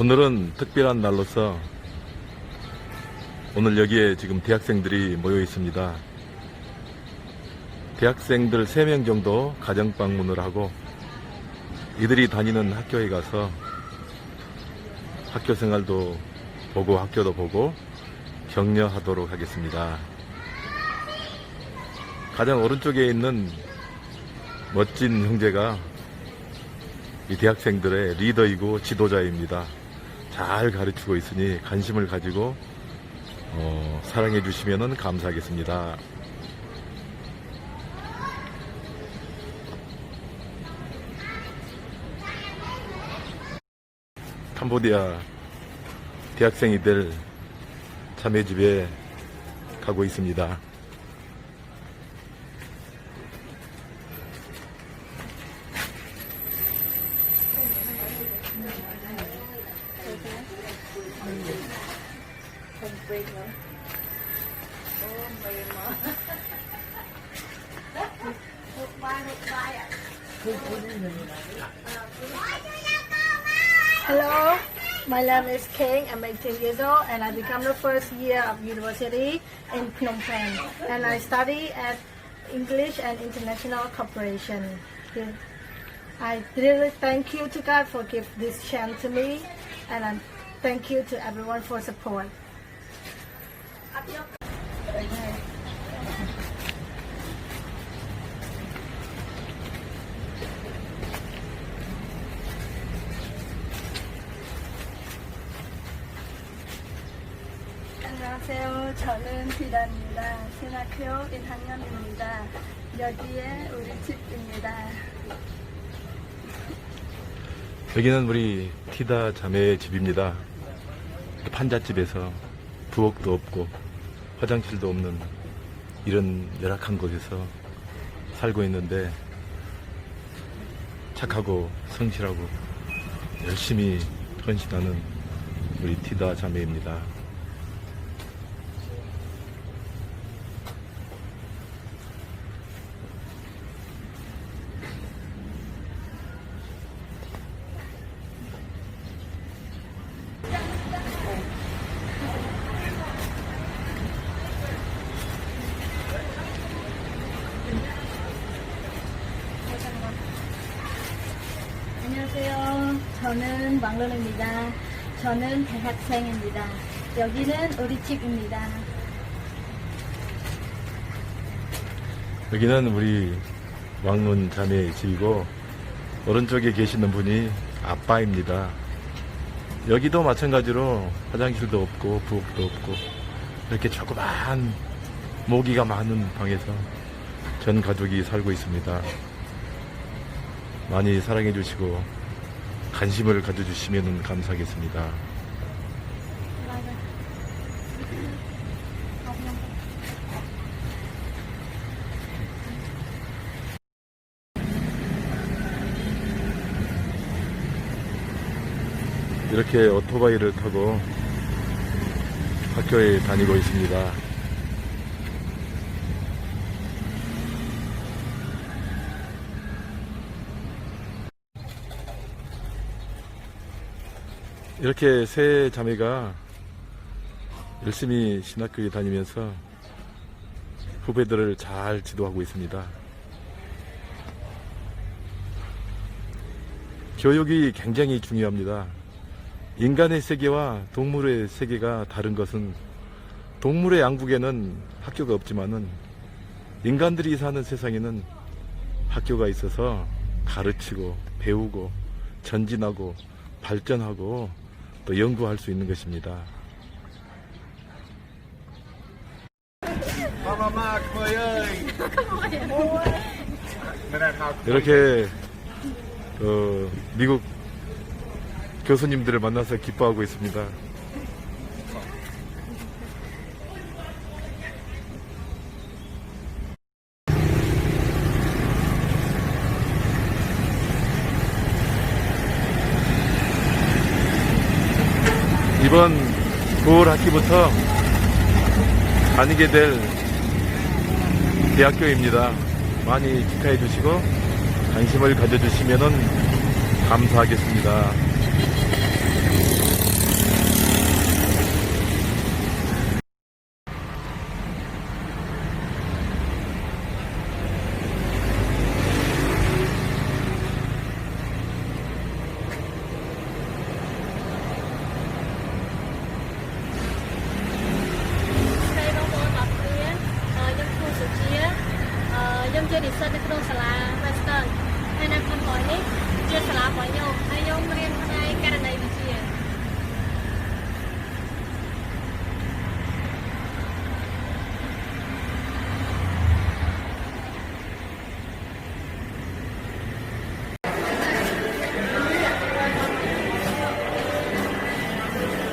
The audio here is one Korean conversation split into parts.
오늘은 특별한 날로서 오늘 여기에 지금 대학생들이 모여 있습니다. 대학생들 3명 정도 가정 방문을 하고 이들이 다니는 학교에 가서 학교 생활도 보고 학교도 보고 격려하도록 하겠습니다. 가장 오른쪽에 있는 멋진 형제가 이 대학생들의 리더이고 지도자입니다. 잘 가르치고 있으니 관심을 가지고 어, 사랑해 주시면 감사하겠습니다. 캄보디아 대학생이들 자매 집에 가고 있습니다. My name is King. I'm 18 years old, and I become the first year of university in Phnom Penh, and I study at English and International Cooperation. I really thank you to God for give this chance to me, and I thank you to everyone for support. 안녕하세요. 저는 비단입니다. 신학교 1학년입니다. 여기에 우리 집입니다. 여기는 우리 티다 자매의 집입니다. 판잣집에서 부엌도 없고 화장실도 없는 이런 열악한 곳에서 살고 있는데 착하고 성실하고 열심히 헌신하는 우리 티다 자매입니다. 안녕하세요. 저는 왕론입니다. 저는 대학생입니다. 여기는 우리 집입니다. 여기는 우리 왕문 자매의 집이고 오른쪽에 계시는 분이 아빠입니다. 여기도 마찬가지로 화장실도 없고 부엌도 없고 이렇게 조그만 모기가 많은 방에서 전 가족이 살고 있습니다. 많이 사랑해 주시고 관심을 가져주시면 감사하겠습니다. 이렇게 오토바이를 타고 학교에 다니고 있습니다. 이렇게 세 자매가 열심히 신학교에 다니면서 후배들을 잘 지도하고 있습니다. 교육이 굉장히 중요합니다. 인간의 세계와 동물의 세계가 다른 것은 동물의 양국에는 학교가 없지만은 인간들이 사는 세상에는 학교가 있어서 가르치고 배우고 전진하고 발전하고 또 연구할 수 있는 것입니다. 이렇게 어, 미국 교수님들을 만나서 기뻐하고 있습니다. 이번 9월 학기부터 다니게 될 대학교입니다. 많이 축하해 주시고 관심을 가져주시면 감사하겠습니다.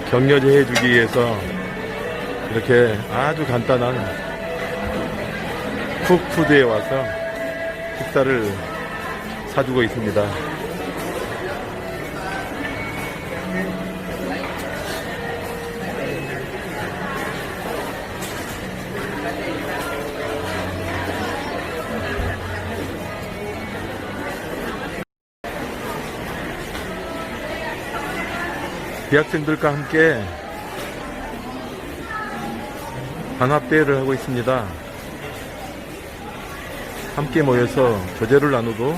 격려해 주기 위해서 이렇게 아주 간단한 쿡푸드에 와서 식사를 사주고 있습니다. 대학생들과 함께 단합대회를 하고 있습니다. 함께 모여서 교제를 나누고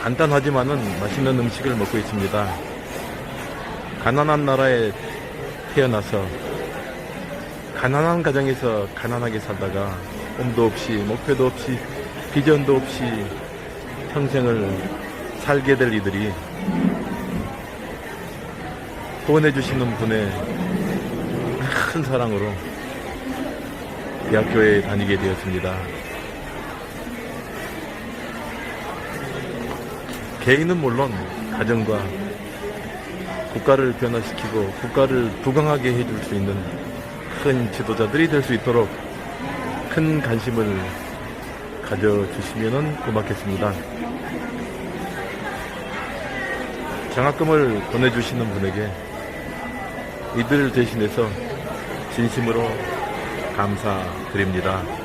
간단하지만은 맛있는 음식을 먹고 있습니다. 가난한 나라에 태어나서 가난한 가정에서 가난하게 살다가 꿈도 없이 목표도 없이 비전도 없이 평생을 살게 될 이들이 후원해 주시는 분의 큰 사랑으로 대학교에 다니게 되었습니다. 개인은 물론 가정과 국가를 변화시키고 국가를 부강하게 해줄 수 있는 큰 지도자들이 될 수 있도록 큰 관심을 가져주시면 고맙겠습니다. 장학금을 보내주시는 분에게 이들을 대신해서 진심으로 감사드립니다.